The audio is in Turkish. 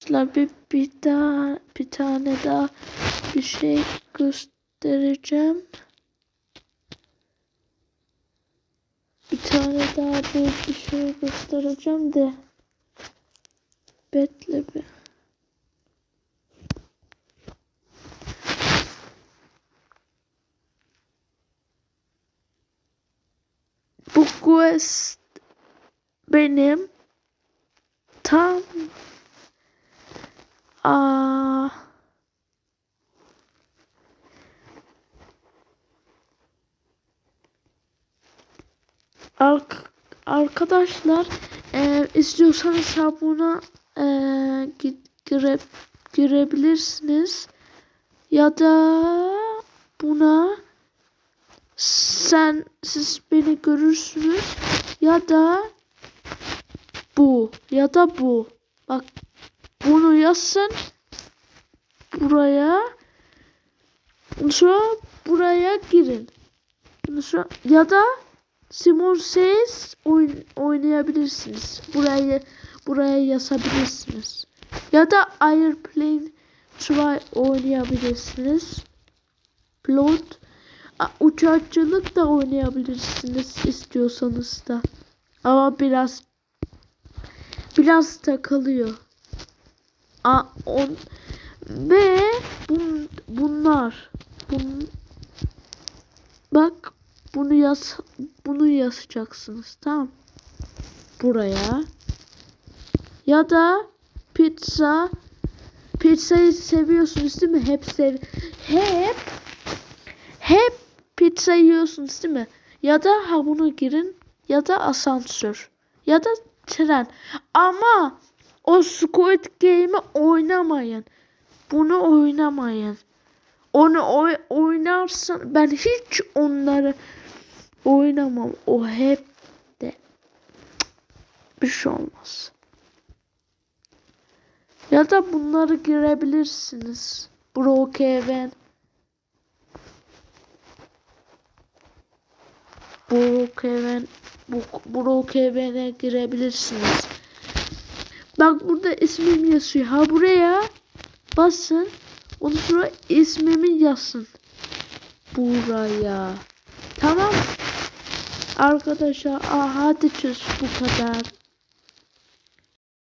Arkadaşlar bir, bir daha bir tane daha bir şey göstereceğim. Bir tane daha bir, bir şey göstereceğim de. Bekle bir. Bu quest benim tam arkadaşlar eğer istiyorsanız buna e, gi- gire girebilirsiniz. Ya da buna sen siz beni görürsünüz. Ya da bu ya da bu. Bak bunu yazsın buraya. Sonra buraya girin. Sonra ya da Simon Says oyn oynayabilirsiniz. Buraya buraya yazabilirsiniz. Ya da Airplane Try oynayabilirsiniz. Plot uçakçılık da oynayabilirsiniz istiyorsanız da. Ama biraz biraz takılıyor. A, on, ve bun, bunlar. Bun, bak bunu yaz bunu yazacaksınız tamam buraya ya da pizza pizzayı seviyorsunuz değil mi hep sev hep hep pizza yiyorsunuz değil mi ya da ha bunu girin ya da asansör ya da tren ama o Squid Game'i oynamayın. Bunu oynamayın. Onu oy oynarsın. Ben hiç onları oynamam. O hep de bir şey olmaz. Ya da bunları girebilirsiniz. Brookhaven. Brookhaven. Brookhaven'e girebilirsiniz. Bak burada ismim yazıyor. Ha buraya basın. Ondan sonra ismimi yazsın. Buraya. Tamam. Arkadaşlar ah, hadi çöz bu kadar.